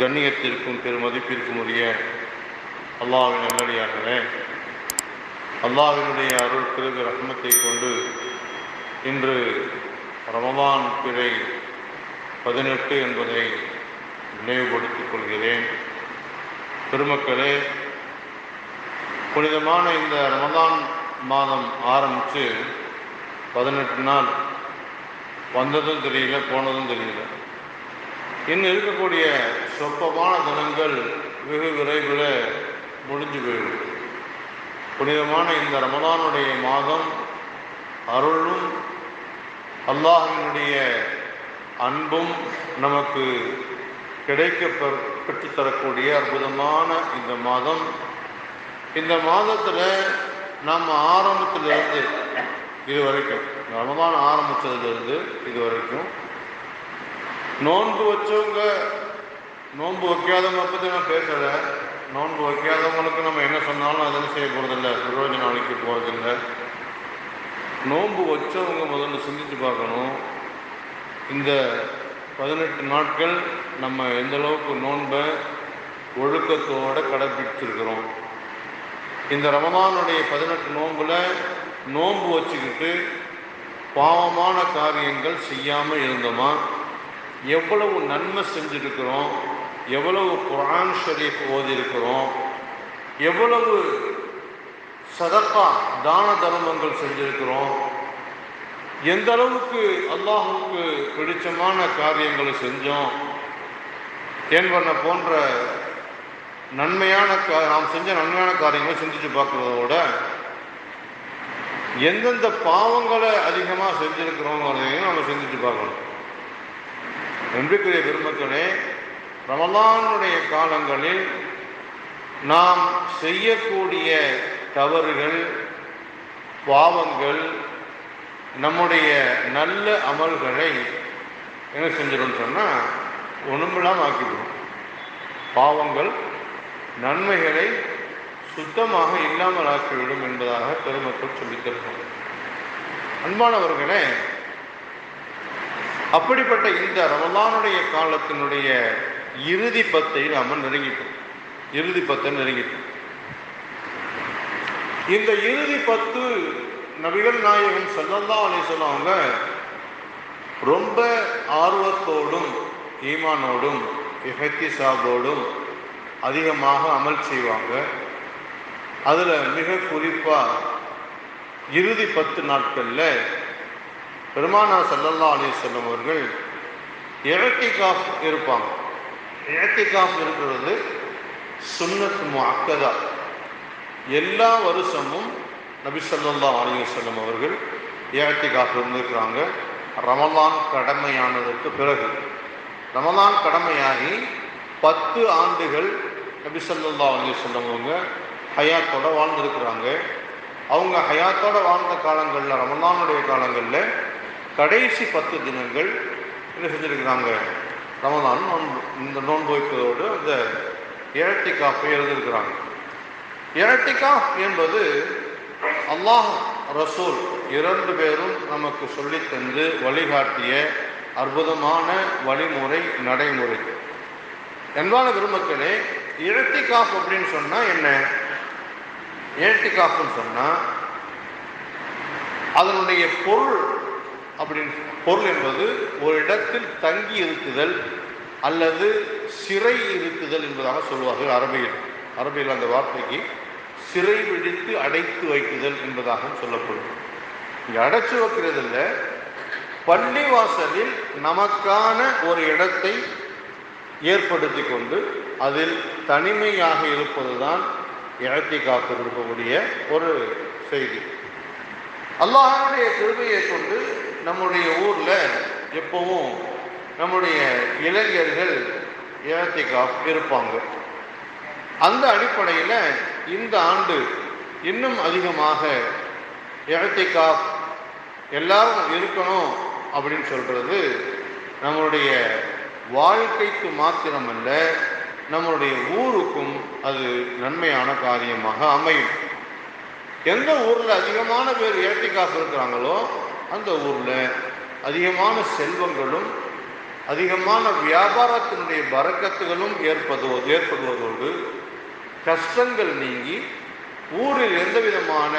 கண்ணியத்திற்கும் பெருமதிப்பிற்கும் உரிய அல்லாவின் நல்லடியாகவே அல்லாவினுடைய அருள் பிறகு ரகமத்தை கொண்டு இன்று ரமதான் பிறை பதினெட்டு என்பதை நினைவுபடுத்திக் கொள்கிறேன். பெருமக்களே புனிதமான இந்த ரமதான் மாதம் ஆரம்பித்து பதினெட்டு நாள் வந்ததும் தெரியல போனதும் தெரியல. இன்னும் இருக்கக்கூடிய சொப்பமான தினங்கள் வெகு விரைவில் முடிஞ்சு போயிடும். புனிதமான இந்த ரமதானுடைய மாதம் அருளும் அல்லாஹினுடைய அன்பும் நமக்கு கிடைக்க பெற்றுத்தரக்கூடிய அற்புதமான இந்த மாதம். இந்த மாதத்தில் நம்ம ஆரம்பத்திலிருந்து இது வரைக்கும் ரமதான் ஆரம்பித்ததுலேருந்து இது வரைக்கும் நோன்பு வச்சவங்க நோன்பு வைக்காதவங்க பற்றி நான் பேசலை. நோன்பு வைக்காதவங்களுக்கு நம்ம என்ன சொன்னாலும் அதை செய்ய போகிறதில்ல பிரயோஜனம் அளிக்க போகிறதில்ல நோன்பு வச்சவங்க முதல்ல சிந்திச்சு பார்க்கணும். இந்த பதினெட்டு நாட்கள் நம்ம எந்தளவுக்கு நோன்பை ஒழுக்கத்தோடு கடைப்பிடிச்சிருக்கிறோம் இந்த ரமதானுடைய பதினெட்டு நோன்பில் நோன்பு வச்சுக்கிட்டு பாவமான காரியங்கள் செய்யாமல் இருந்தோமா? எவ்வளவு நன்மை செஞ்சுருக்கிறோம் எவ்வளவு குரான் ஷரீஃப் ஓதியிருக்கிறோம் எவ்வளவு சதக்கா தான தர்மங்கள் செஞ்சிருக்கிறோம் எந்த அளவுக்கு அல்லாஹுக்கு பிடிச்சமான காரியங்களை செஞ்சோம் என்பன போன்ற நன்மையான நாம் செஞ்ச நன்மையான காரியங்களை சிந்திச்சு பார்க்குறதோட எந்தெந்த பாவங்களை அதிகமாக செஞ்சிருக்கிறோங்கிறதையும் நம்ம சிந்திச்சு பார்க்கணும். நம்பிக்கைய பெருமக்களே ரமலானுடைய காலங்களில் நாம் செய்யக்கூடிய தவறுகள் பாவங்கள் நம்முடைய நல்ல அமல்களை என்ன செஞ்சிடும் சொன்னால் ஒன்றுமெல்லாம் ஆக்கிவிடும் பாவங்கள் நன்மைகளை சுத்தமாக இல்லாமல் ஆக்கிவிடும் என்பதாக பெருமக்கள் சொல்லித்தருவோம் அன்பானவர்களே அப்படிப்பட்ட இந்த ரமலானுடைய காலத்தினுடைய இறுதி பத்தை நாம் நெருங்கிட்டோம். இறுதி பத்தை நெருங்கிட்டோம். இந்த இறுதி பத்து நபிகள் நாயகன் சல்லல்லா அலி சொன்னவங்க ரொம்ப ஆர்வத்தோடும் ஈமானோடும் இஹத்திசாபோடும் அதிகமாக அமல் செய்வாங்க. அதில் மிக குறிப்பாக இறுதி பத்து நாட்களில் பெருமானா சல்லல்லா அலிஸ்லம் அவர்கள் இழத்திகாஃப் இருப்பாங்க. இழத்திகாஃப் இருக்கிறது சுன்னத் அக்கதா எல்லா வருஷமும் நபி ஸல்லல்லாஹு அலி செல்லம் அவர்கள் இழத்திகாஃப் இருந்திருக்கிறாங்க. ரமலான் கடமையானதற்கு பிறகு. ரமலான் கடமையாகி பத்து ஆண்டுகள் நபி ஸல்லல்லாஹு அலி வஸல்லம் அவங்க வாழ்ந்திருக்கிறாங்க. அவங்க ஹயாத்தோட வாழ்ந்த காலங்களில் ரமலானுடைய காலங்களில் கடைசி பத்து தினங்கள் என்ன செஞ்சுருக்கிறாங்க? ரமதான் நோன்பு இந்த நோன்பு வைப்பதோடு அந்த இழத்திக்காஃபை எழுதியிருக்கிறாங்க. இழத்திகாஃப் என்பது அல்லாஹ் ரசூல் இரண்டு பேரும் நமக்கு சொல்லித்தந்து வழிகாட்டிய அற்புதமான வழிமுறை நடைமுறை. என்பான பெருமக்களே இழத்திகாஃப் அப்படின்னு சொன்னால் என்ன? இழத்திகாஃப்னு சொன்னால் அதனுடைய பொருள் அப்படின்னு பொருள் என்பது ஒரு இடத்தில் தங்கி இருக்குதல் அல்லது சிறை இருக்குதல் என்பதாக சொல்வார்கள் அரபியில். அரபியில் அந்த வார்த்தைக்கு சிறை விழித்து அடைத்து வைக்குதல் என்பதாக சொல்லப்படும். இங்கே அடைச்சு வைக்கிறதில்ல பள்ளிவாசலில் நமக்கான ஒரு இடத்தை ஏற்படுத்தி கொண்டு அதில் தனிமையாக இருப்பதுதான் இழத்தி காத்து இருக்கக்கூடிய ஒரு செய்தி. அல்லாஹனுடைய கிருபையை கொண்டு நம்முடைய ஊரில் எப்பவும் நம்முடைய இளைஞர்கள் இழத்திகாஃப் இருப்பாங்க. அந்த அடிப்படையில் இந்த ஆண்டு இன்னும் அதிகமாக இழத்திகாஃப் எல்லாரும் இருக்கணும் அப்படின்னு சொல்கிறது நம்மளுடைய வாழ்க்கைக்கு மாத்திரமல்ல நம்மளுடைய ஊருக்கும் அது நன்மையான காரியமாக அமையும். எந்த ஊரில் அதிகமான பேர் ஏட்டிக்காசு இருக்கிறாங்களோ அந்த ஊரில் அதிகமான செல்வங்களும் அதிகமான வியாபாரத்தினுடைய வரக்கத்துகளும் ஏற்படுவது ஏற்படுவதோடு கஷ்டங்கள் நீங்கி ஊரில் எந்த விதமான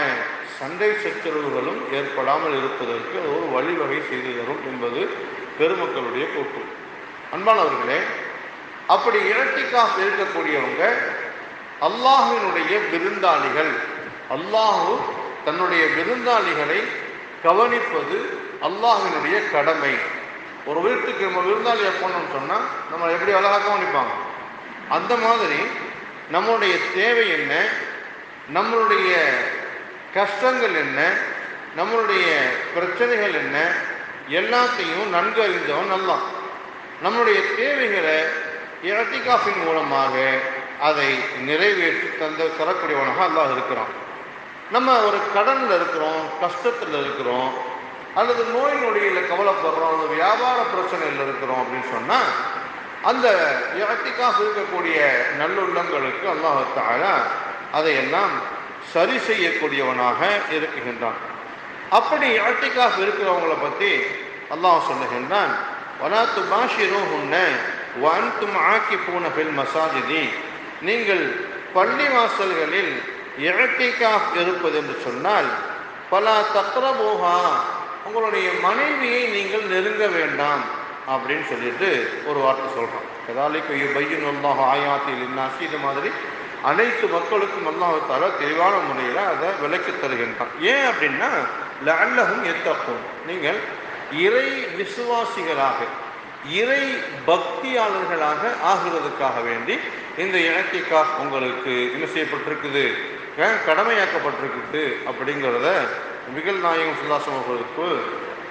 சண்டை சச்சரவுகளும் ஏற்படாமல் இருப்பதற்கு ஒரு வழிவகை செய்து தரும் என்பது பெருமக்களுடைய கூட்டு அன்பானவர்களே அப்படி இரட்டிக்காக இருக்கக்கூடியவங்க அல்லாஹினுடைய விருந்தாளிகள். அல்லாஹு தன்னுடைய விருந்தாளிகளை கவனிப்பது அல்லாஹினுடைய கடமை. ஒரு வீட்டுக்கு நம்ம விருந்தாளியை போனோம்னு சொன்னால் நம்ம எப்படி அழகாக கவனிப்பாங்க? அந்த மாதிரி நம்மளுடைய தேவை என்ன? நம்மளுடைய கஷ்டங்கள் என்ன? நம்மளுடைய பிரச்சனைகள் என்ன? எல்லாத்தையும் நன்கு அறிந்தவன் நல்லா நம்மளுடைய தேவைகளை இரட்டிகாஃபின் மூலமாக அதை நிறைவேற்றி தந்த தரக்கூடியவனாக அல்லாஹ் இருக்கிறான். நம்ம ஒரு கடனில் இருக்கிறோம் கஷ்டத்தில் இருக்கிறோம் அல்லது நோய் நொடியில் கவலைப்படுறோம் அல்லது வியாபார பிரச்சனையில் இருக்கிறோம் அப்படின்னு சொன்னால் அந்த இரட்டிக்காக இருக்கக்கூடிய நல்லுள்ளங்களுக்கு அல்லாஹால அதையெல்லாம் சரி செய்யக்கூடியவனாக இருக்குகின்றான். அப்படி இரட்டிக்காக இருக்கிறவங்கள பற்றி அல்லாஹ் சொல்லுகின்றான் வனாத்து பாஷிரும் உன்ன வன்தும் ஆக்கி பூன பெண் மசாஜிதி நீங்கள் பள்ளி வாசல்களில் இரட்டிக்காக இருப்பது என்று சொன்னால் பல தக்ரபோகா உங்களுடைய மனைவியை நீங்கள் நெருங்க வேண்டாம் அப்படின்னு சொல்லிட்டு ஒரு வார்த்தை சொல்கிறான் கதாலிக்கு பையன் அல்லாஹ் ஆயாத்தில் இன்னாசி இது மாதிரி அனைத்து மக்களுக்கும் அல்லாஹால தெளிவான முறையில் அதை விளக்கி தருகின்றான். ஏன் அப்படின்னா லல்லகும் எத்தப்போம் நீங்கள் இறை விசுவாசிகளாக இறை பக்தியாளர்களாக ஆகிறதுக்காக வேண்டி இந்த இனத்திக்கா உங்களுக்கு என்ன செய்யப்பட்டிருக்குது? கடமையாக்கப்பட்டிருக்குது அப்படிங்கிறத மிகல் நாயகம் சுல்லாசம் அவர்களுக்கு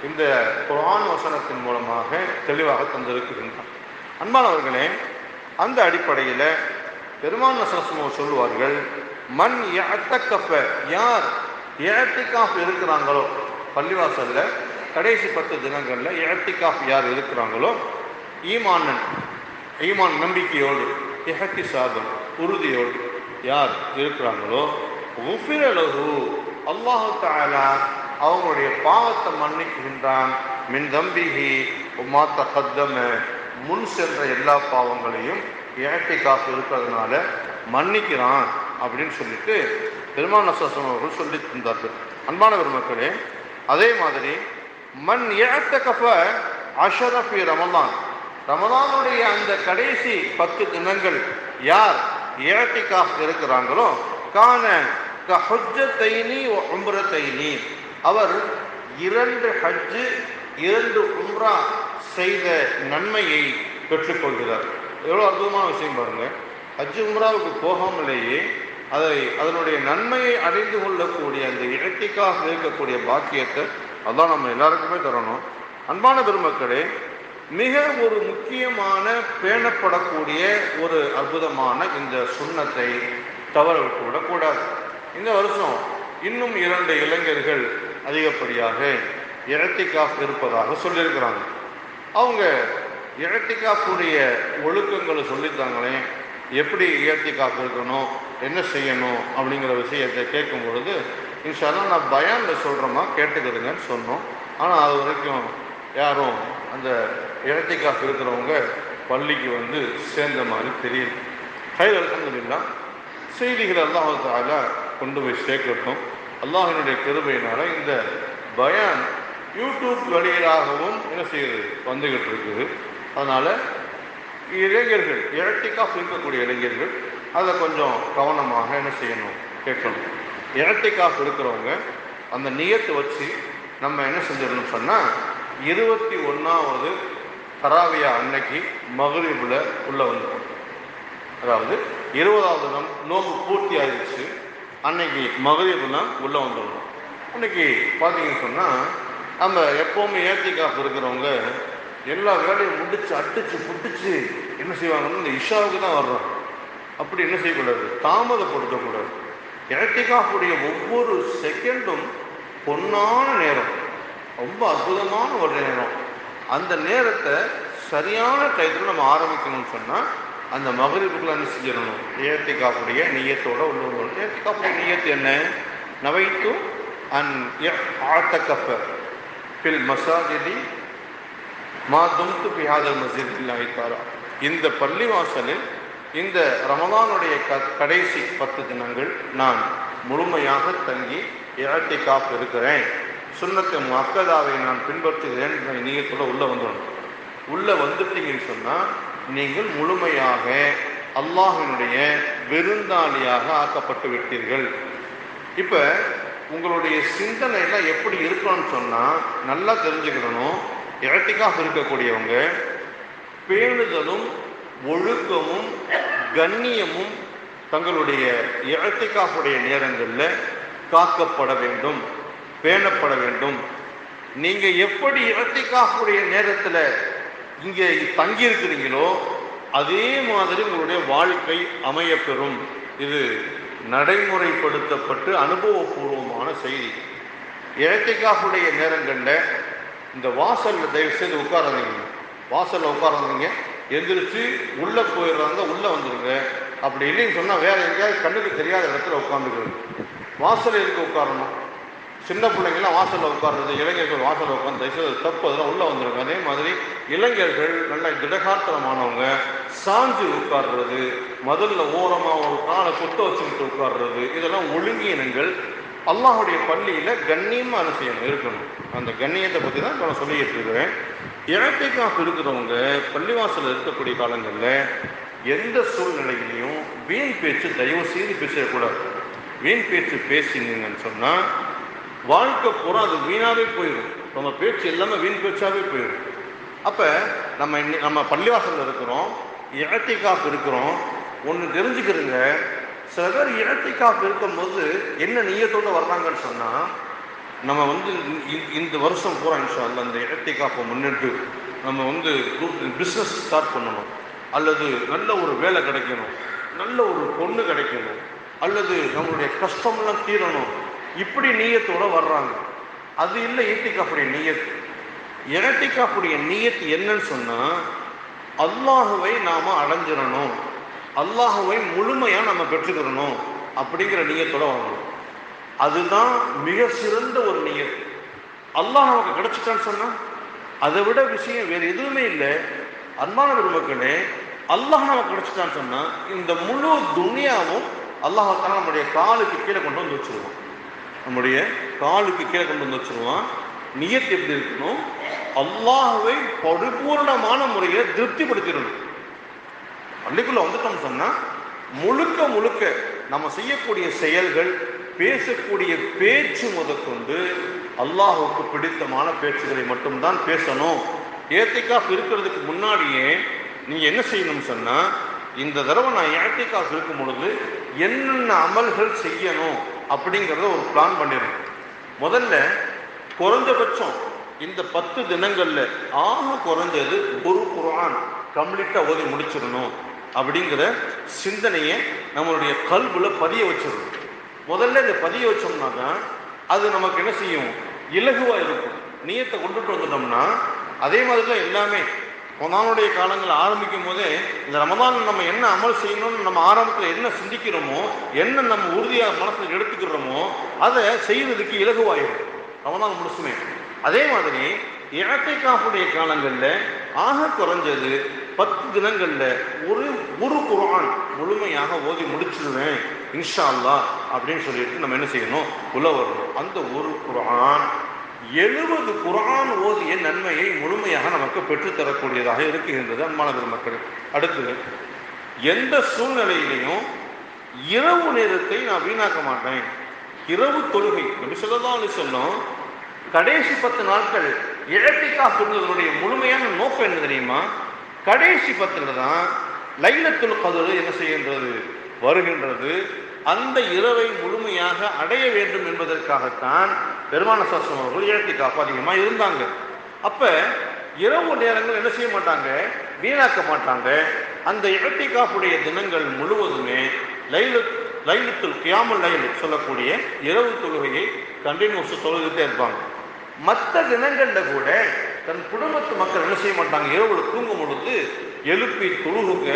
இந்த குரான் வசனத்தின் மூலமாக தெளிவாக தந்திருக்கின்றான் அன்பானவர்களே அந்த அடிப்படையில் பெருமான் வசனம் சொல்லுவார்கள் மண் எத்தக்கப்ப யார் ஏத்திகாஃப் இருக்கிறாங்களோ பள்ளிவாசலில் கடைசி பத்து தினங்களில் ஏத்திகாஃப் யார் இருக்கிறாங்களோ ஈமானன் ஈமான் நம்பிக்கையோடு எஹத்தி சாதம் உறுதியோடு யார் இருக்கிறாங்களோ உஃபிரலகு அல்லாஹு தாலா அவங்களுடைய பாவத்தை மன்னிக்கின்றான். மின் தம்பிகி மாத்த கத்தம முன் சென்ற எல்லா பாவங்களையும் ஏட்டை காசு இருக்கிறதுனால மன்னிக்கிறான் அப்படின்னு சொல்லிட்டு பெருமான நசாசம் அவர்கள் சொல்லி தந்தார்கள். அன்பான பெருமக்களே அதே மாதிரி மண் ஏத்த கஃப அஷரஃபி ரமலான். ரமலானுடைய அந்த கடைசி பத்து தினங்கள் யார் ஏட்டிகாஃப் இருக்கிறாங்களோ காண ஹொஜ்ஜத்தைனி உம்ரத்தைனி. அவர் இரண்டு ஹஜ்ஜு இரண்டு உம்ரா செய்த நன்மையை பெற்றுக்கொள்கிறார். எவ்வளோ அற்புதமான விஷயம் பாருங்க. ஹஜ்ஜு உம்ராவுக்கு போகாமலேயே அதை அதனுடைய நன்மையை அடைந்து கொள்ளக்கூடிய அந்த இடத்திக்காக இருக்கக்கூடிய பாக்கியத்தை அதான் நம்ம எல்லாருக்குமே தரணும். அன்பான பெருமக்களே மிக ஒரு முக்கியமான பேணப்படக்கூடிய ஒரு அற்புதமான இந்த சுண்ணத்தை தவற விட்டு விடக்கூடாது இந்த வருஷம் இன்னும் இரண்டு இளைஞர்கள் அதிகப்படியாக இரட்டிக்காஃப் இருப்பதாக சொல்லியிருக்கிறாங்க. அவங்க இரட்டிக்காப்புடைய ஒழுக்கங்களை சொல்லித்தாங்களே எப்படி இயற்கைக்காப்பு இருக்கணும் என்ன செய்யணும் அப்படிங்கிற விஷயத்தை கேட்கும் பொழுது இன்ஷால்லாம் நான் பயானில் சொல்கிறோமா கேட்டுக்கிறதுங்கன்னு சொன்னோம். ஆனால் அது வரைக்கும் யாரும் அந்த இரட்டிக்காப்பு இருக்கிறவங்க பள்ளிக்கு வந்து சேர்ந்த மாதிரி தெரியுது. கையில் அலமதுல்லா செய்திகள் அல்லாஹால கொண்டு போய் சேர்க்கட்டும். அல்லாஹினுடைய கிருபையினால இந்த பயான் யூடியூப் வழியிலாகவும் என்ன செய்யுது? வந்துகிட்டு இருக்குது. அதனால் இளைஞர்கள் இரட்டிக்காக இருக்கக்கூடிய இளைஞர்கள் அதை கொஞ்சம் கவனமாக என்ன செய்யணும் கேட்கணும். இரட்டிக்காக இருக்கிறவங்க அந்த நியத்தை வச்சு நம்ம என்ன செஞ்சிடணும் சொன்னால் இருபத்தி ஒன்றாவது தராவியா அன்னைக்கு மகரீபில் உள்ளே வந்துடும் அதாவது இருபதாவது தினம் நோம்பு பூர்த்தி ஆயிடுச்சு. அன்னைக்கு மகரீபுனா உள்ளே வந்துடணும். அன்னைக்கு பார்த்தீங்கன்னு சொன்னால் நம்ம எப்போவுமே ஏத்திக்காப்பு இருக்கிறவங்க எல்லா வேலையும் முடிச்சு அடிச்சு புட்டிச்சு என்ன செய்வாங்கன்னா இந்த இஷாவுக்கு தான் வர்றோம் அப்படி என்ன செய்யக்கூடாது? தாமதப்படுத்தக்கூடாது. இரட்டிக்காப்புடைய ஒவ்வொரு செகண்டும் பொன்னான நேரம். ரொம்ப அற்புதமான ஒரு நேரம். அந்த நேரத்தை சரியான டயத்தில் நம்ம ஆரம்பிக்கணும்னு சொன்னால் அந்த மகரிப்புக்குள்ள என்ன செஞ்சிடணும்? ஏத்திக்காப்புடைய நீயத்தோட உள்ள வரணும் ஏத்திக்காப்புடைய நீயத்து என்ன? நவைத்து அன் ஆட்டக்கப்ப பில் மசாஜிதி மா தும்து பிஹாதல் மஸ்ஜித் இல்லாஹி இந்த இந்த பள்ளிவாசலில் இந்த ரமதானுடைய க கடைசி பத்து தினங்கள் நான் முழுமையாக தங்கி இழத்திக்காப் இருக்கிறேன். சுண்ணத்தை மக்கதாவை நான் பின்பற்றுகிறேன் என்ற உள்ளே வந்துடணும். உள்ளே வந்துட்டீங்கன்னு சொன்னால் நீங்கள் முழுமையாக அல்லாஹினுடைய விருந்தாளியாக ஆக்கப்பட்டு விட்டீர்கள். இப்போ உங்களுடைய சிந்தனைலாம் எப்படி இருக்கணும்னு சொன்னால் நல்லா தெரிஞ்சுக்கிடணும். இரட்டிக்காக இருக்கக்கூடியவங்க பேணுதலும் ஒழுக்கமும் கண்ணியமும் தங்களுடைய இழத்திக்காப்புடைய நேரங்களில் காக்கப்பட வேண்டும். பேணப்பட வேண்டும். நீங்கள் எப்படி இழத்திக்காப்புடைய நேரத்தில் இங்கே தங்கி இருக்கிறீங்களோ அதே மாதிரி உங்களுடைய வாழ்க்கை அமையப்பெறும். இது நடைமுறைப்படுத்தப்பட்டு அனுபவபூர்வமான செய்தி. இழத்திக்காப்புடைய நேரங்களில் இந்த வாசலில் தயவு செய்து உட்காராதீங்க. வாசலில் உட்காராதீங்க. எந்திரிச்சு உள்ளே போயிடுறாங்க உள்ளே வந்துடுங்க அப்படி இல்லைன்னு சொன்னால் வேற எங்கேயாவது கண்ணுக்கு தெரியாத இடத்துல உட்காந்துக்கிறது வாசல் எதுக்கு உட்காரணும்? சின்ன பிள்ளைங்களாம் வாசலில் உட்கார்றது இளைஞர்கள் வாசலில் உட்காந்து தயவுசெய்து தப்பு அதெல்லாம் உள்ளே வந்துருங்க. அதே மாதிரி இளைஞர்கள் நல்ல திடகாத்திரமானவங்க சாஞ்சு உட்கார்றது மதுரில் ஓரமாக ஒரு காலை கொத்த வச்சுக்கிட்டு உட்கார்றது இதெல்லாம் ஒழுங்கினங்கள் அல்லாஹுடைய பள்ளியில் கண்ணியமாக என்ன செய்யணும் இருக்கணும். அந்த கண்ணியத்தை பற்றி தான் இப்போ நான் சொல்லிக்கிட்டு இருக்கிறேன். இழப்பைக்காக இருக்கிறவங்க பள்ளிவாசலில் இருக்கக்கூடிய காலங்களில் எந்த சூழ்நிலையிலையும் வீண் பேச்சு தயவு செய்து பேசக்கூடாது. வீண் பேச்சு பேசினீங்கன்னு சொன்னால் வாழ்க்கை பூரா அது வீணாகவே போயிடும் நம்ம பேச்சு எல்லாமே வீண் பேச்சாகவே போயிடும் அப்போ நம்ம நம்ம பள்ளிவாசலில் இருக்கிறோம் இழத்திக்காப்பு இருக்கிறோம். ஒன்று தெரிஞ்சுக்கிறதுங்க சில பேர் இழத்திக்காப்பு இருக்கும்போது என்ன நீயத்தோடு வர்றாங்கன்னு சொன்னால் நம்ம வந்து இந்த- இந்த வருஷம் பூரா இன்ஷா அந்த அந்த காப்பை முன்னிட்டு நம்ம வந்து பிஸ்னஸ் ஸ்டார்ட் பண்ணணும். அல்லது நல்ல ஒரு வேலை கிடைக்கணும். நல்ல ஒரு பொண்ணு கிடைக்கணும். அல்லது நம்மளுடைய கஷ்டமெல்லாம் தீரணும். இப்படி நீயத்தோட வர்றாங்க. அது இல்லை ஈட்டிக்காப்புடைய நீயத்து. இரட்டிக்காப்புடைய நீயத்து என்னன்னு சொன்னால் அல்லாஹுவை நாம் அடைஞ்சிடணும். அல்லாஹுவை முழுமையாக நம்ம பெற்றுக்கிறணும் அப்படிங்கிற நீயத்தோட வரணும் அதுதான் மிக சிறந்த ஒரு நீயத்து. அல்லாஹ் நமக்கு கிடைச்சிட்டான்னு சொன்னா அதை விட விஷயம் வேறு எதுவுமே இல்லை. அன்பான பெருமக்களே அல்லாஹ் நமக்கு கிடைச்சிட்டான்னு சொன்னா இந்த முழு துனியாவும் அல்லாஹால நம்முடைய காலுக்கு கீழே கொண்டு வந்து வச்சிருவோம் நம்முடைய காலுக்கு கீழே கொண்டு வந்து வச்சிருவான். நியத் எப்படி இருக்கணும்? அல்லாஹுவை பரிபூர்ணமான முறையை திருப்திப்படுத்திடணும். பள்ளிக்குள்ள வந்துட்டோம் சொன்னா முழுக்க முழுக்க நம்ம செய்யக்கூடிய செயல்கள் பேசக்கூடிய பேச்சு முதற்கொண்டு அல்லாஹுக்கு பிடித்தமான பேச்சுகளை மட்டும்தான் பேசணும். ஏத்திகாஃப் இருக்கிறதுக்கு முன்னாடியே நீங்க என்ன செய்யணும் சொன்னா இந்த தடவை நான் ஏத்திகாஃப் இருக்கும் பொழுது என்னென்ன அமல்கள் செய்யணும்? அப்படிங்கிறத ஒரு பிளான் பண்ணிடணும் முதல்ல குறைஞ்சபட்சம் இந்த பத்து தினங்கள்ல ஆக குறைஞ்சது ஒரு குரான் கம்ப்ளீட்டா ஓதி முடிச்சிடணும் அப்படிங்கிற சிந்தனையை நம்மளுடைய கல்வில் பதிய வச்சிடணும் முதல்ல இதை பதிய வச்சோம்னா தான் அது நமக்கு என்ன செய்யும்? இலகுவா இருக்கும். நீயத்தை கொண்டுட்டு வந்துட்டோம்னா அதே மாதிரி தான் எல்லாமே ரமதானுடைய காலங்கள் ஆரம்பிக்கும் போதே இந்த ரமதான் நம்ம என்ன அமல் செய்யணும்னு நம்ம ஆரம்பத்தில் என்ன சிந்திக்கிறோமோ என்ன நம்ம உறுதியாக மனசில் எடுத்துக்கிறோமோ அதை செய்யறதுக்கு இலகுவாயிடும் ரமதான் முடிச்சுமே அதே மாதிரி இழக்கைக்காப்புடைய காலங்களில் ஆக குறைஞ்சது பத்து தினங்களில் ஒரு ஒரு குரான் முழுமையாக ஓதி முடிச்சிடுவேன் இன்ஷா அல்லா அப்படின்னு சொல்லிட்டு நம்ம என்ன செய்யணும்? உள்ள வரணும். அந்த ஒரு குரான் எழுபது குரான் ஓதிய நன்மையை முழுமையாக நமக்கு பெற்றுத்தரக்கூடியதாக இருக்குகின்றது அன்பான மக்கள் அடுத்து எந்த சூழ்நிலையிலையும் இரவு நேரத்தை நான் வீணாக்க மாட்டேன். இரவு தொழுகை நபி சொல்லதான் அலைஹி கடைசி பத்து நாட்கள் இழப்பிக்கா இருந்ததனுடைய முழுமையான நோக்கம் என்ன தெரியுமா? கடைசி பத்தில் தான் லைலத்துல் கதறு என்ன செய்கின்றது? வருகின்றது. அந்த இரவை முழுமையாக அடைய வேண்டும் என்பதற்காகத்தான் பெருமான சாஸ்திரம் அவர்கள் இழப்பிக்காப்பு அதிகமாக இருந்தாங்க. அப்போ இரவு நேரங்கள் என்ன செய்ய மாட்டாங்க? வீணாக்க மாட்டாங்க. அந்த இழத்திகாப்புடைய தினங்கள் முழுவதுமே லைலு லைலத்துல் கியாமல் லைலு சொல்லக்கூடிய இரவு தொழுகையை கண்டினியூஸ் தொழுதுகிட்டே இருப்பாங்க. மற்ற தினங்களில் கூட தன் குடும்பத்து மக்கள் என்ன செய்ய மாட்டாங்க? இரவுல தூங்கும் பொழுது எழுப்பி தொழுகுங்க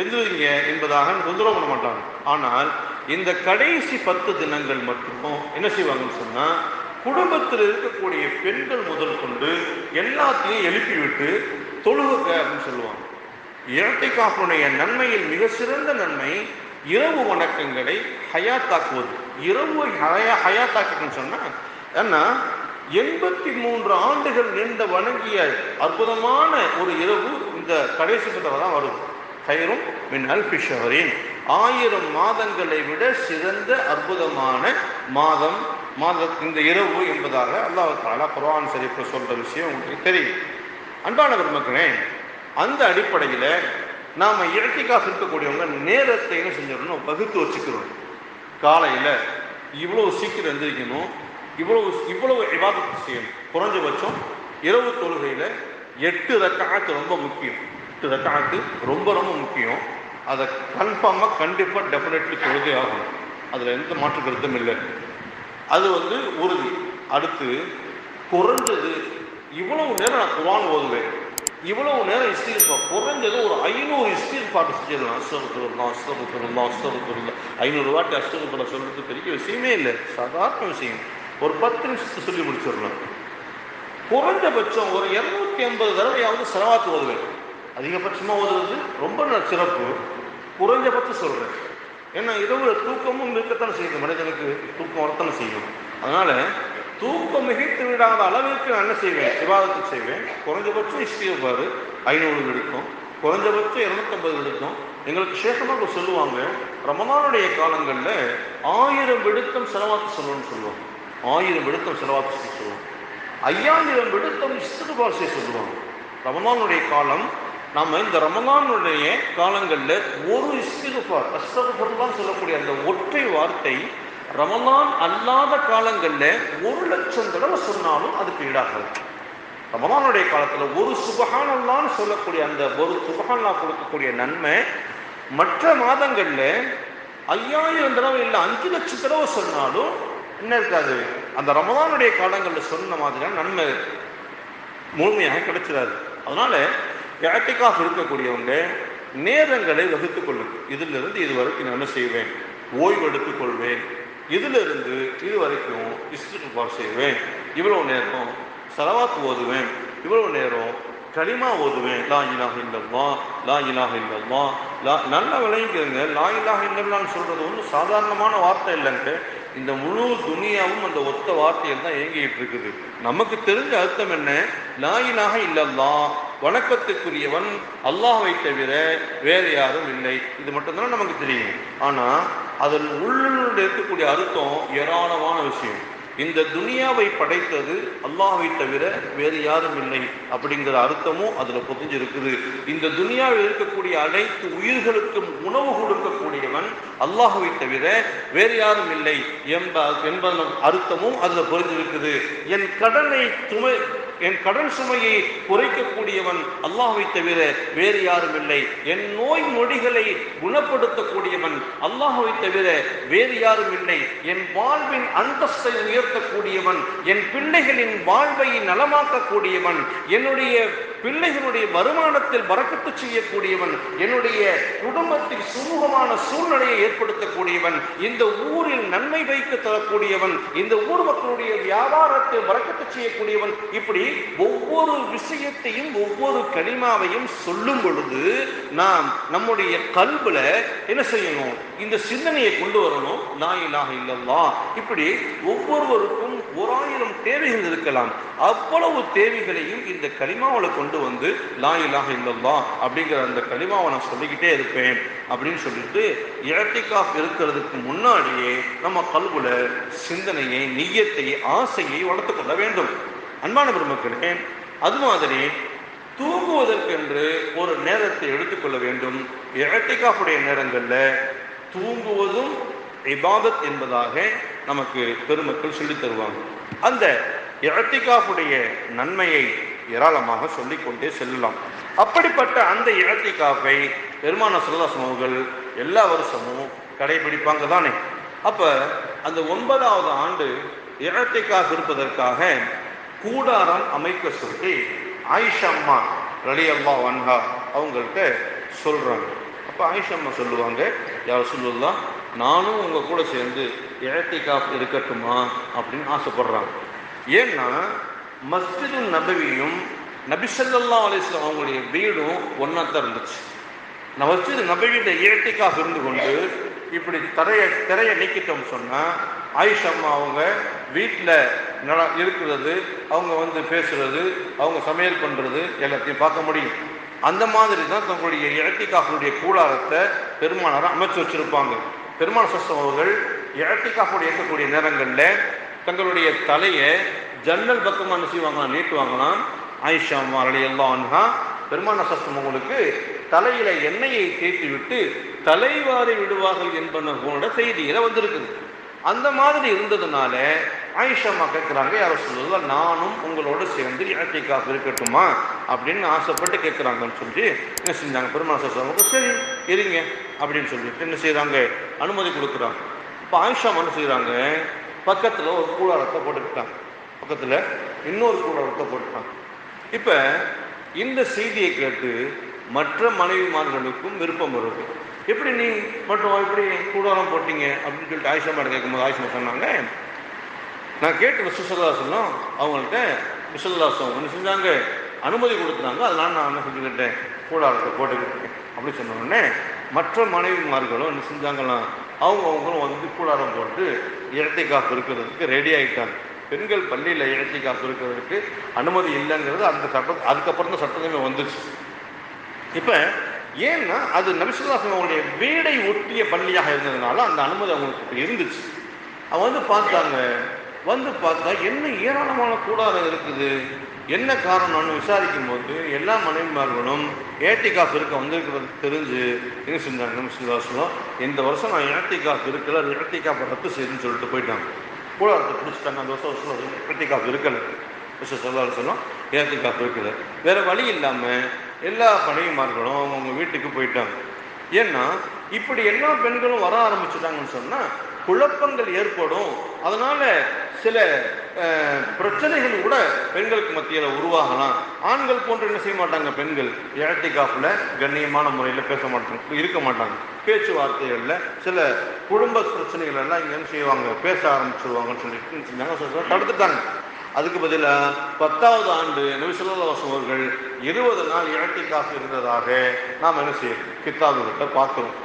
எந்திரிங்க என்பதாக தொந்தரவு பண்ண மாட்டாங்க. ஆனால் இந்த கடைசி பத்து தினங்கள் மட்டும் என்ன செய்வாங்கன்னு சொன்னால் குடும்பத்தில் இருக்கக்கூடிய பெண்கள் முதல் கொண்டு எல்லாத்தையும் எழுப்பிவிட்டு தொழுக அப்படின்னு சொல்லுவாங்க. இரட்டை இரட்டைக்காப்புடைய நன்மையில் மிக சிறந்த நன்மை இரவு வணக்கங்களை ஹயாத்தாக்குவது. இரவு ஹயா ஹயாத்தாக்குன்னு சொன்னால் ஏன்னா எண்பத்தி மூன்று ஆண்டுகள் நீண்ட வணங்கிய அற்புதமான ஒரு இரவு இந்த கடைசி பத்திரம் தான் வருது. கயிறும் மின் அல்பிஷவரின் ஆயிரம் மாதங்களை விட சிறந்த அற்புதமான மாதம் மாத இந்த இரவு என்பதாக அல்லாஹ் தாலா குர்ஆன் சொல்ற விஷயம் உங்களுக்கு தெரியும். அன்பான பெருமக்களே அந்த அடிப்படையில் நாம் இயற்கைக்காக இருக்கக்கூடியவங்க நேரத்தை என்ன செஞ்சிடணும்? வகுத்து வச்சுக்கிறோம். காலையில் இவ்வளோ சீக்கிரம் எந்திரிக்கணும் இவ்வளவு இவ்வளவு விவாதத்தை செய்யணும். குறைஞ்சபட்சம் இரவு தொழுகையில் எட்டு ரக்காத்து ரொம்ப முக்கியம். ரக்காத்து ரொம்ப ரொம்ப முக்கியம். அதை கன்ஃபார்மாக கண்டிப்பாக டெஃபினெட்லி தொழுகை ஆகணும். அதில் எந்த மாற்று கருத்தும் இல்லை. அது வந்து உறுதி. அடுத்து குறைஞ்சது இவ்வளவு நேரம் நான் குரான் ஓதுவேன். இவ்வளவு நேரம் இஸ்திஃபார் குறைஞ்சது ஒரு ஐநூறு இஸ்திஃபார் செஞ்சிடலாம். அஸ்தகுத்துருலாம் அஸ்தகுத்துருலாம் அஸ்தகுத்துருலாம் ஐநூறு வாட்டி அஸ்தகுத்துற சொல்றது பெரிய விஷயமே இல்லை. சாதாரண விஷயம். ஒரு பத்து நிமிஷத்தை சொல்லி முடிச்சிடலாம். குறைஞ்சபட்சம் ஒரு இருநூத்தி ஐம்பது தடவையாவது செலவாத்து ஓதுவேன். அதிகபட்சமாக ஓதுறது ரொம்ப ந- சிறப்பு. குறைஞ்சபட்சம் சொல்கிறேன் ஏன்னா இரவு தூக்கமும் இருக்கத்தான் செய்யுது மனிதனுக்கு தூக்கம் வரத்தானே செய்யும். அதனால தூக்கம் மிகைத்து விடாத அளவிற்கு நான் என்ன செய்வேன்? விவாதத்தை செய்வேன். குறைஞ்சபட்சம் இஸ்தியபாரு ஐநூறு எடுக்கும். குறைஞ்சபட்சம் இருநூத்தம்பது எடுக்கும். எங்களுக்கு சேஷமாக சொல்லுவாங்க ரமதானுடைய காலங்களில் ஆயிரம் விடுத்தம் செலவாத்து சொல்லணும்னு சொல்லுவாங்க ஆயிரம் விடுத்தம் செலவாத்து சொல்லுவோம். ஐயாயிரம் விடுத்தம் இஸ்திபார் செய்ய சொல்லுவாங்க. ரமதானுடைய காலம் நம்ம இந்த ரமதானுடைய காலங்களில் ஒரு இஸ்திகுபார் அஸ்தகுபர்லாம் சொல்லக்கூடிய அந்த ஒற்றை வார்த்தை ரமதான் அல்லாத காலங்களில் ஒரு லட்சம் தடவை சொன்னாலும் அதுக்கு ஈடாகாது. ரமதானுடைய காலத்தில் ஒரு சுபஹானல்லான்னு சொல்லக்கூடிய அந்த ஒரு சுபஹானல்லா கொடுக்கக்கூடிய நன்மை மற்ற மாதங்களில் ஐயாயிரம் தடவை இல்லை அஞ்சு லட்சம் தடவை சொன்னாலும் என்ன இருக்காது? அந்த ரமதானுடைய காலங்களில் சொன்ன மாதிரியான நன்மை முழுமையாக கிடைச்சிடாது. அதனால யாத்திக்காக இருக்கக்கூடியவங்க நேரங்களை வகுத்துக் கொள்ளுங்கள் இதிலிருந்து இது வரைக்கும் நான் என்ன செய்வேன்? ஓய்வு எடுத்துக்கொள்வேன் இதிலிருந்து இது வரைக்கும் இஸ்திஃபார் செய்வேன். இவ்வளவு நேரம் செலவாத்து ஓதுவேன். இவ்வளவு நேரம் களிமா ஓதுவேன். லா இலாக இல்லம்மா லா இலாக இல்லம்மா லா நல்லா விளங்கிக்கிறங்க லா இலாக இல்லம்லான்னு சொல்றது ஒன்றும் சாதாரணமான வார்த்தை இல்லைங்க. இந்த முழு துணியாவும் அந்த ஒத்த வார்த்தையில் தான் இயங்கிட்டு இருக்குது. நமக்கு தெரிஞ்ச அர்த்தம் என்ன? லாயினாக இலாஹ இல்லல்லா வணக்கத்துக்குரியவன் அல்லாஹை தவிர வேறு யாரும் இல்லை. இது மட்டும்தான் நமக்கு தெரியும். ஆனால் அதன் உள்ளுடைய இருக்கக்கூடிய அர்த்தம் ஏராளமான விஷயம். இந்த துனியாவை படைத்தது அல்லாஹை தவிர வேறு யாரும் இல்லை அப்படிங்கிற அர்த்தமும் அதுல புதிஞ்சிருக்குது. இந்த துனியாவில் இருக்கக்கூடிய அனைத்து உயிர்களுக்கும் உணவு கொடுக்கக்கூடியவன் அல்லாஹ்வை தவிர வேறு யாரும் இல்லை என்ப என்பதன் அர்த்தமும் அதுல புரிஞ்சிருக்குது. என் கடனை துமை என் கடன் சுமையை குறைக்கக்கூடியவன் அல்லாஹை தவிர வேறு யாரும் இல்லை. என் நோய் நொடிகளை குணப்படுத்தக்கூடியவன் அல்லாஹை தவிர வேறு யாரும் இல்லை. என் வாழ்வின் அந்தஸ்தை உயர்த்தக்கூடியவன் என் பிள்ளைகளின் வாழ்வை நலமாக்கக்கூடியவன் என்னுடைய பிள்ளைகளுடைய வருமானத்தில் வரக்கத்து செய்யக்கூடியவன் என்னுடைய குடும்பத்தில் சுமூகமான சூழ்நிலையை ஏற்படுத்தக்கூடியவன் இந்த ஊரில் நன்மை வைக்க தரக்கூடியவன் இந்த ஊர் மக்களுடைய வியாபாரத்தை வரக்கத்து செய்யக்கூடியவன் இப்படி ஒவ்வொரு விஷயத்தையும் ஒவ்வொரு கனிமாவையும் சொல்லும் பொழுது நாம் நம்முடைய கல்வில என்ன செய்யணும்? இந்த சிந்தனையை கொண்டு வரணும். லா இலாஹ இல்லல்லா. இப்படி ஒவ்வொருவருக்கும் ஒரு ஆயிரம் தேவைகள் இருக்கலாம். அவ்வளவு தேவைகளையும் இந்த கலிமாவில் கொண்டு வந்து லா இலாஹ இல்லல்லா அப்படிங்கிற அந்த கலிமாவை நான் சொல்லிக்கிட்டே இருப்பேன் அப்படின்னு சொல்லிட்டு இழத்திக்காஃப் இருக்கிறதுக்கு முன்னாடியே நம்ம கல்வில சிந்தனையை நெய்யத்தை ஆசையை வளர்த்து கொள்ள வேண்டும். அன்பான பெருமக்களே அது மாதிரி தூங்குவதற்கென்று ஒரு நேரத்தை எடுத்துக்கொள்ள வேண்டும். இழத்திக்காப்புடைய நேரங்களில் தூங்குவதும் இபாதத் என்பதாக நமக்கு பெருமக்கள் சொல்லித் தருவாங்க. அந்த இழத்திக்காப்புடைய நன்மையை ஏராளமாக சொல்லிக்கொண்டே செல்லலாம். அப்படிப்பட்ட அந்த இழத்திக்காப்பை பெருமான சுரதாசன் எல்லா வருஷமும் கடைபிடிப்பாங்க தானே. அப்போ அந்த ஒன்பதாவது ஆண்டு இழத்திக்காக இருப்பதற்காக கூடாரம் அமைக்க சொல்லி ஆயிஷா அம்மா ரலி அல்லா வன்ஹா அவங்கள்ட்ட சொல்கிறாங்க அப்போ ஆயிஷம்மா சொல்லுவாங்க யார் சொல்லுலாம் நானும் உங்கள் கூட சேர்ந்து இழத்திக்காப் இருக்கட்டுமா? அப்படின்னு ஆசைப்படுறாங்க. ஏன்னா மஸ்ஜிதும் நபவியும் நபிசல்லா அலிஸ்லாம் அவங்களுடைய வீடும் ஒன்றா தான் இருந்துச்சு. நான் மஸ்ஜிது நபவியில ஏட்டிக்காக இருந்து கொண்டு இப்படி தரைய திரையை நீக்கிட்டோம்னு சொன்னால் ஆயிஷம்மா அவங்க வீட்டில் நட இருக்கிறது அவங்க வந்து பேசுறது அவங்க சமையல் பண்ணுறது எல்லாத்தையும் பார்க்க முடியும். அந்த மாதிரி தான் தங்களுடைய இழட்டிக்காஃபுடைய கூடாரத்தை பெருமானார் அமைச்சு வச்சிருப்பாங்க. பெருமான சஸ்தம் அவர்கள் இழட்டிக்காஃபுடைய இருக்கக்கூடிய நேரங்களில் தங்களுடைய தலையை ஜன்னல் பக்கமாக என்ன செய்வாங்களாம்? நீட்டுவாங்களாம். ஆயிஷா அம்மா அலையெல்லாம் அன்ஹா பெருமான சஸ்தம் அவங்களுக்கு தலையில எண்ணெயை தேய்த்து விட்டு தலைவாரி விடுவார்கள் என்பன போன்ற செய்தியில வந்திருக்குது. அந்த மாதிரி இருந்ததுனால ஆயிஷாமா கேட்குறாங்க யாரோ சொல்லுவதா நானும் உங்களோட சேர்ந்து இழத்திக்காக இருக்கட்டுமா? அப்படின்னு ஆசைப்பட்டு கேட்குறாங்கன்னு சொல்லி என்ன செஞ்சாங்க? பெருமாள் சொல்லுவாங்க சரி இருங்க அப்படின்னு சொல்லிட்டு என்ன செய்கிறாங்க அனுமதி கொடுக்குறாங்க. இப்போ ஆயிஷா என்ன செய்கிறாங்க பக்கத்தில் ஒரு கூடாரத்தை போட்டுக்கிட்டாங்க. பக்கத்தில் இன்னொரு கூடாரத்தை போட்டுட்டாங்க இப்போ இந்த செய்தியை கேட்டு மற்ற மனைவிமார்களுக்கும் விருப்பம் வருது. எப்படி நீ மட்டும் எப்படி கூடாரம் போட்டீங்க அப்படின்னு சொல்லிட்டு ஆயிஷா மேடம் கேட்கும்போது ஆயிஷா சொன்னாங்க நான் கேட்டு விசுவல்லாசனம் அவங்கள்ட்ட விசுவல்லாசம் ஒன்று செஞ்சாங்க அனுமதி கொடுத்துனாங்க அதனால நான் என்ன செஞ்சுக்கிட்டேன் கூடாரத்தை போட்டுக்கிட்டேன் அப்படி சொன்ன உடனே மற்ற மனைவிமார்களும் என்ன செஞ்சாங்களாம் அவங்க அவங்களும் வந்து கூடாரம் போட்டு இரட்டை காப்பு இருக்கிறதுக்கு ரெடி ஆகிட்டாங்க பெண்கள் பள்ளியில் இழத்தி காப்பு இருக்கிறதுக்கு அனுமதி இல்லைங்கிறது அந்த சட்டம் அதுக்கப்புறம் தான் சட்டமே வந்துச்சு. இப்போ ஏன்னா அது நபிசுல்லாசன் அவங்களுடைய வீடை ஒட்டிய பள்ளியாக இருந்ததுனால அந்த அனுமதி அவங்களுக்கு இருந்துச்சு. அவங்க வந்து பார்த்தாங்க. வந்து பார்த்தா என்ன ஏராளமான கூடாரம் இருக்குது? என்ன காரணம்னு விசாரிக்கும் போது எல்லா மனைவிமார்களும் ஏட்டிகாஃப் இருக்க வந்திருக்கிறது தெரிஞ்சு என்ன செஞ்சாங்க நபிசுல்லாசனம் இந்த வருஷம் நான் ஏட்டிகாஃப் இருக்கல ஏட்டி ரத்து செய்யுன்னு சொல்லிட்டு போயிட்டாங்க. கூடாரத்தை பிடிச்சிட்டாங்க. அந்த வருஷம் வருஷம் ஏட்டிகாஃப் காசு இருக்கல. விஷயம் சொல்லாரு சொன்னோம் ஏற்றி காப்பு இருக்குது வேற வழி இல்லாமல் எல்லா பணியுமார்களும் அவங்க வீட்டுக்கு போயிட்டாங்க. ஏன்னா இப்படி எல்லா பெண்களும் வர ஆரம்பிச்சுட்டாங்கன்னு சொன்னால் குழப்பங்கள் ஏற்படும். அதனால சில பிரச்சனைகள் கூட பெண்களுக்கு மத்தியில் உருவாகலாம். ஆண்கள் போன்று என்ன செய்ய மாட்டாங்க பெண்கள்? இழத்தி காப்பில் கண்ணியமான முறையில் பேச மாட்டாங்க இருக்க மாட்டாங்க. பேச்சுவார்த்தைகளில் சில குடும்ப பிரச்சனைகள் எல்லாம் இங்கே என்ன செய்வாங்க? பேச ஆரம்பிச்சிருவாங்கன்னு சொல்லிட்டு செஞ்சாங்க தடுத்துட்டாங்க. அதுக்கு பதிலாக பத்தாவது ஆண்டு நபிசுல்லாசம் அவர்கள் இருபது நாள் இழத்திக்காக இருந்ததாக நாம் என்ன செய்யறோம் கித்தாபுகிட்ட பார்க்கிறோம்.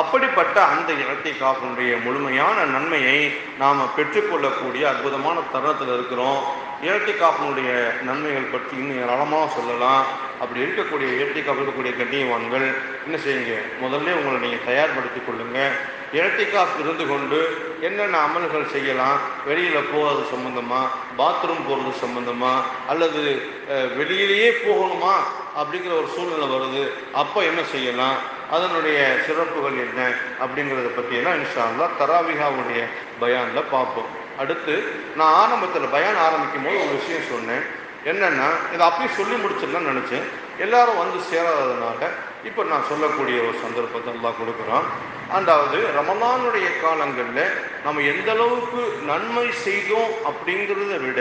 அப்படிப்பட்ட அந்த இரட்டை காப்பினுடைய முழுமையான நன்மையை நாம் பெற்றுக்கொள்ளக்கூடிய அற்புதமான தருணத்தில் இருக்கிறோம். இரட்டை காப்பினுடைய நன்மைகள் பற்றி இன்னும் ஏராளமாக சொல்லலாம். அப்படி இருக்கக்கூடிய இயற்கை காப்பு இருக்கக்கூடிய கண்ணியவான்கள் என்ன செய்யுங்க? முதல்ல உங்களை நீங்கள் தயார்படுத்திக் கொள்ளுங்கள் இரட்டை காப்பு இருந்து கொண்டு என்னென்ன அமல்கள் செய்யலாம்? வெளியில் போகிறது சம்மந்தமாக பாத்ரூம் போகிறது சம்மந்தமாக அல்லது வெளியிலேயே போகணுமா? அப்படிங்கிற ஒரு சூழ்நிலை வருது. அப்போ என்ன செய்யலாம்? அதனுடைய சிறப்புகள் என்ன? அப்படிங்கிறத பற்றியெல்லாம் இன்ஷால்லா தராவிகாவுடைய பயானில் பார்ப்போம். அடுத்து நான் ஆரம்பத்தில் பயான் ஆரம்பிக்கும் போது ஒரு விஷயம் சொன்னேன். என்னென்னா இதை அப்பயே சொல்லி முடிச்சிடலாம்னு நினச்சேன். எல்லாரும் வந்து சேராததுனால இப்போ நான் சொல்லக்கூடிய ஒரு சந்தர்ப்பத்தை எல்லாம் கொடுக்குறோம் அதாவது ரமலானுடைய காலங்களில் நம்ம எந்த அளவுக்கு நன்மை செய்தோம் அப்படிங்கிறத விட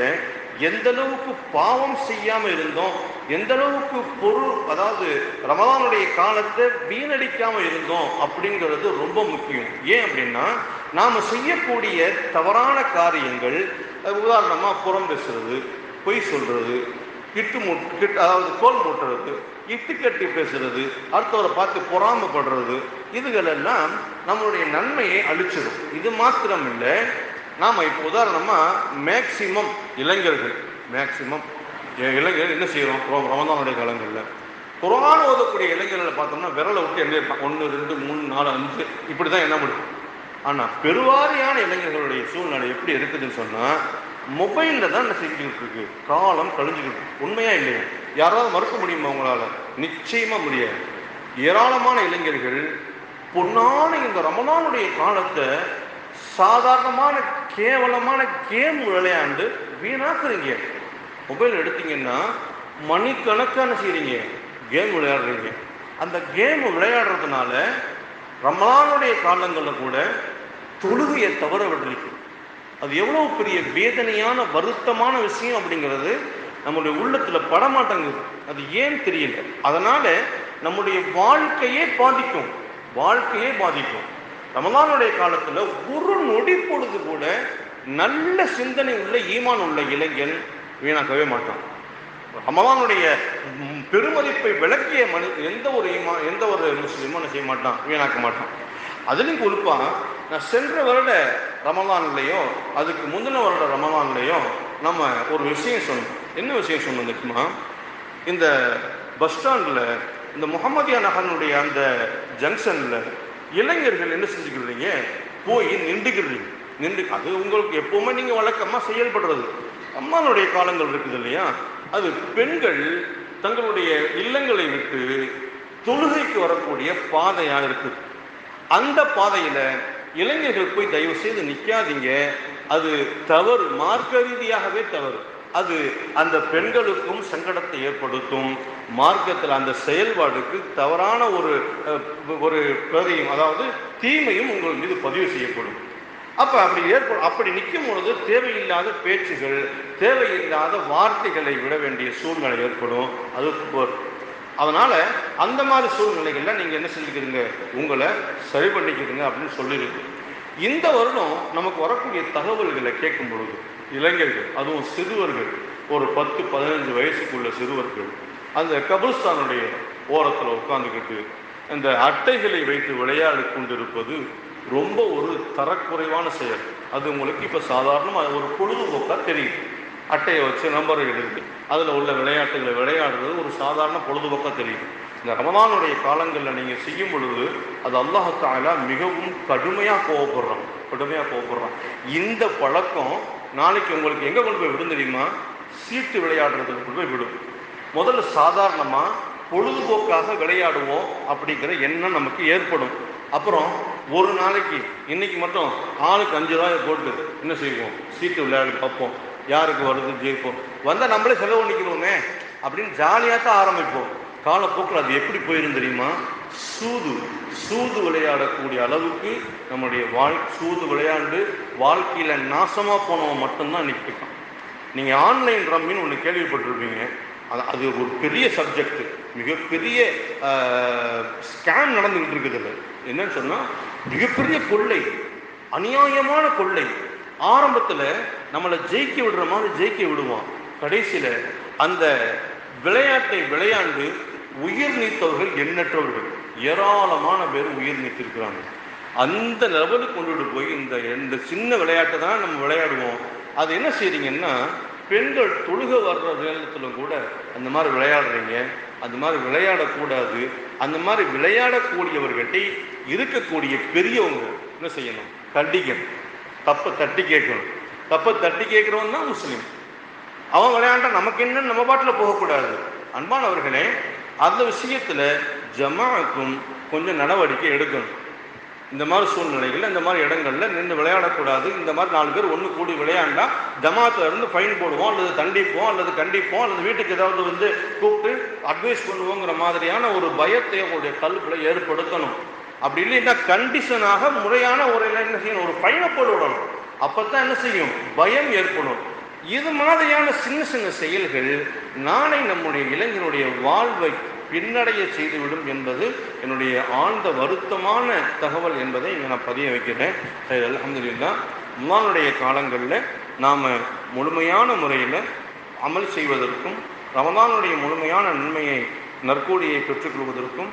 எந்த அளவுக்கு பாவம் செய்யாமல் இருந்தோம் எந்த அளவுக்கு பொருள் அதாவது ரமலானுடைய காலத்தை வீணடிக்காமல் இருந்தோம் அப்படிங்கிறது ரொம்ப முக்கியம். ஏன் அப்படின்னா நாம் செய்யக்கூடிய தவறான காரியங்கள் உதாரணமாக புறம் பேசுறது பொய் சொல்கிறது கிட்டு மூட் கிட்டு அதாவது கோல் மூட்டுறது இட்டு கட்டி பேசுறது அடுத்தவரை பார்த்து பொறாமைப்படுறது இதுகளெல்லாம் நம்மளுடைய நன்மையை அழிச்சிடும். இது மாத்திரம் இல்லை நாம் இப்போ உதாரணமாக மேக்சிமம் இளைஞர்கள் மேக்சிமம். இளைஞர் என்ன செய்கிறோம் ரமதானுடைய காலங்களில். குரான் ஓதக்கூடிய இளைஞர்களை பார்த்தோம்னா விரலை விட்டு என்ன இருப்பான் ஒன்று ரெண்டு மூணு நாலு அஞ்சு இப்படி தான் என்ன முடியும் ஆனால் பெருவாரியான இளைஞர்களுடைய சூழ்நிலை எப்படி இருக்குதுன்னு சொன்னால் மொபைலில் தான் என்ன செஞ்சுக்கிட்டு இருக்கு? காலம் கழிஞ்சுக்கிட்டு இருக்கு. உண்மையா இல்லையா? யாராவது மறுக்க முடியுமா உங்களால்? நிச்சயமா முடியாது. ஏராளமான இளைஞர்கள் பொன்னான இந்த ரமலானுடைய காலத்தை சாதாரணமான கேவலமான கேம் விளையாண்டு வீணாக்குறீங்க. மொபைல் எடுத்தீங்கன்னா மணிக்கணக்கான செய்றீங்க. கேம் விளையாடுறீங்க. அந்த கேம் விளையாடுறதுனால ரமலானுடைய காலங்களில் கூட தொழுகையை தவற விடுறீங்க அது எவ்வளவு பெரிய வேதனையான வருத்தமான விஷயம் அப்படிங்கிறது நம்முடைய உள்ளத்துல படமாட்டேங்குது. அது ஏன் தெரியல? அதனால நம்முடைய வாழ்க்கையே பாதிக்கும். வாழ்க்கையே பாதிக்கும். ரமலானுடைய காலத்துல ஒரு நொடி பொழுது கூட நல்ல சிந்தனை உள்ள ஈமான் உள்ள இளைஞன் வீணாக்கவே மாட்டான். ரமலானுடைய பெருமதிப்பை விளக்கிய மனு எந்த ஒரு ஈமா எந்த ஒரு முஸ்லீமும் என்ன செய்ய மாட்டான்? வீணாக்க மாட்டான். அதுலேயும் கொடுப்பான் நான் சென்ற வருட ரமலான்லையோ அதுக்கு முந்தின வருட ரமலான்லையோ நம்ம ஒரு விஷயம் சொன்னோம். என்ன விஷயம் சொன்னோம் தெரியுமா? இந்த பஸ் ஸ்டாண்டில் இந்த முகமதியா நகரனுடைய அந்த ஜங்ஷனில் இளைஞர்கள் என்ன செஞ்சுக்கிறீங்க போய் நின்றுக்கிறீங்க நின்று அது உங்களுக்கு எப்போவுமே நீங்கள் வழக்கமாக செயல்படுறது. அம்மானுடைய காலங்கள் இருக்குது இல்லையா? அது பெண்கள் தங்களுடைய இல்லங்களை விட்டு தொழுகைக்கு வரக்கூடிய பாதையாக இருக்குது. அந்த பாதையில இளைஞர்கள் போய் தயவு செய்து நிற்காதீங்க அது தவறு மார்க்க ரீதியாகவே தவறு. அது அந்த பெண்களுக்கும் சங்கடத்தை ஏற்படுத்தும். மார்க்கத்தில் அந்த செயல்பாடுக்கு தவறான ஒரு ஒரு பிரதையும் அதாவது தீமையும் உங்கள் மீது பதிவு செய்யப்படும். அப்போ அப்படி ஏற்படும் அப்படி நிற்கும் பொழுது தேவையில்லாத பேச்சுகள் தேவையில்லாத வார்த்தைகளை விட வேண்டிய சூழ்நிலை ஏற்படும். அது அதனால அந்த மாதிரி சூழ்நிலைகளில் நீங்கள் என்ன செஞ்சுக்கிறீங்க உங்களை சரி பண்ணிக்கிறீங்க அப்படின்னு சொல்லியிருக்கு இந்த வருடம் நமக்கு வரக்கூடிய தகவல்களை கேட்கும் பொழுது இளைஞர்கள் அதுவும் சிறுவர்கள் ஒரு பத்து பதினஞ்சு வயசுக்குள்ள சிறுவர்கள் அந்த கபுல்ஸ்தானுடைய ஓரத்தில் உட்காந்துக்கிட்டு இந்த அட்டைகளை வைத்து விளையாடி கொண்டிருப்பது ரொம்ப ஒரு தரக்குறைவான செயல். அது உங்களுக்கு இப்போ சாதாரணமாக ஒரு பொழுதுபோக்காக தெரியுது. அட்டையை வச்சு நம்பர் எழுதி அதில் உள்ள விளையாட்டுகளை விளையாடுறது ஒரு சாதாரண பொழுதுபோக்காக தெரியும் இந்த ரமதானுடைய காலங்களில் நீங்கள் செய்யும் பொழுது அது அல்லாஹ் மிகவும் கடுமையாக கோவப்படுறான் கடுமையாக கோவப்படுறான். இந்த பழக்கம் நாளைக்கு உங்களுக்கு எங்கே கொண்டு போய் விடும் தெரியுமா? சீட்டு விளையாடுறதுக்கு கொண்டு போய் விடும். முதல்ல சாதாரணமாக பொழுதுபோக்காக விளையாடுவோம் அப்படிங்கிற எண்ணம் நமக்கு ஏற்படும். அப்புறம் ஒரு நாளைக்கு இன்னைக்கு மட்டும் ஆளுக்கு அஞ்சு ரூபாய் போட்டு என்ன செய்வோம்? சீட்டு விளையாடி பார்ப்போம். யாருக்கு வருது ஜெயிப்போம். வந்தால் நம்மளே செலவு பண்ணிக்கிறோமே அப்படின்னு ஜாலியாக தான் ஆரம்பிப்போம் காலப்போக்கில் அது எப்படி போயிரும் தெரியுமா? சூது சூது விளையாடக்கூடிய அளவுக்கு நம்முடைய வாழ் சூது விளையாண்டு வாழ்க்கையில் நாசமாக போனவன் மட்டும்தான் இன்னைக்கு இருக்கான். நீங்கள் ஆன்லைன் ரம்மின்னு ஒன்று கேள்விப்பட்டிருப்பீங்க. அது அது ஒரு பெரிய சப்ஜெக்ட் மிகப்பெரிய ஸ்கேம் நடந்துக்கிட்டு இருக்குது இல்லை என்னன்னு சொன்னால் மிகப்பெரிய கொள்ளை. அநியாயமான கொள்ளை. ஆரம்பத்தில் நம்மளை ஜெயிக்க விடுற மாதிரி ஜெயிக்க விடுவான் கடைசியில் அந்த விளையாட்டை விளையாண்டு உயிர் நீத்தவர்கள் எண்ணற்றவர்கள். ஏராளமான பேர் உயிர் நீத்திருக்கிறாங்க. அந்த லெவலுக்கு கொண்டுட்டு போய் இந்த இந்த சின்ன விளையாட்டை தான் நம்ம விளையாடுவோம். அது என்ன செய்றீங்கன்னா பெண்கள் தொழுக வர்ற நேரத்துல கூட அந்த மாதிரி விளையாடுறீங்க. அந்த மாதிரி விளையாடக்கூடாது. அந்த மாதிரி விளையாடக்கூடியவர்கிட்ட இருக்கக்கூடிய பெரியவங்க என்ன செய்யணும்? கண்டிக்கணும். தப்பை தட்டி கேட்கணும். தப்பை தட்டி கேட்குறவன் தான் முஸ்லீம். அவன் விளையாண்டா நமக்கு என்ன நம்ம பாட்டில் போகக்கூடாது. அன்பானவர்களே அந்த விஷயத்தில் ஜமாக்கும் கொஞ்சம் நடவடிக்கை எடுக்கணும். இந்த மாதிரி சூழ்நிலைகளில் இந்த மாதிரி இடங்களில் நின்று விளையாடக்கூடாது. இந்த மாதிரி நாலு பேர் ஒன்று கூடி விளையாண்டா ஜமாத்துல இருந்து ஃபைன் போடுவோம் அல்லது தண்டிப்போம் அல்லது கண்டிப்போம் அல்லது வீட்டுக்கு ஏதாவது வந்து கூப்பிட்டு அட்வைஸ் பண்ணுவோங்கிற மாதிரியான ஒரு பயத்தை அவங்களுடைய கல்விகளை ஏற்படுத்தணும். அப்படி இல்லைன்னா கண்டிஷனாக முறையான முறையில் என்ன செய்யணும்? ஒரு ஃபைனை போட்டு அப்போ தான் என்ன செய்யும்? பயம் ஏற்படும். இது மாதிரியான சின்ன சின்ன செயல்கள் நாளை நம்முடைய இளைஞருடைய வாழ்வை பின்னடைய செய்துவிடும் என்பது என்னுடைய ஆழ்ந்த வருத்தமான தகவல் என்பதை இங்கே நான் பதிய வைக்கிறேன். சரி அலமதுல்லா முன்னாளுடைய காலங்களில் நாம் முழுமையான முறையில் அமல் செய்வதற்கும் ரமதானுடைய முழுமையான நன்மையை நற்கூலியை பெற்றுக்கொள்வதற்கும்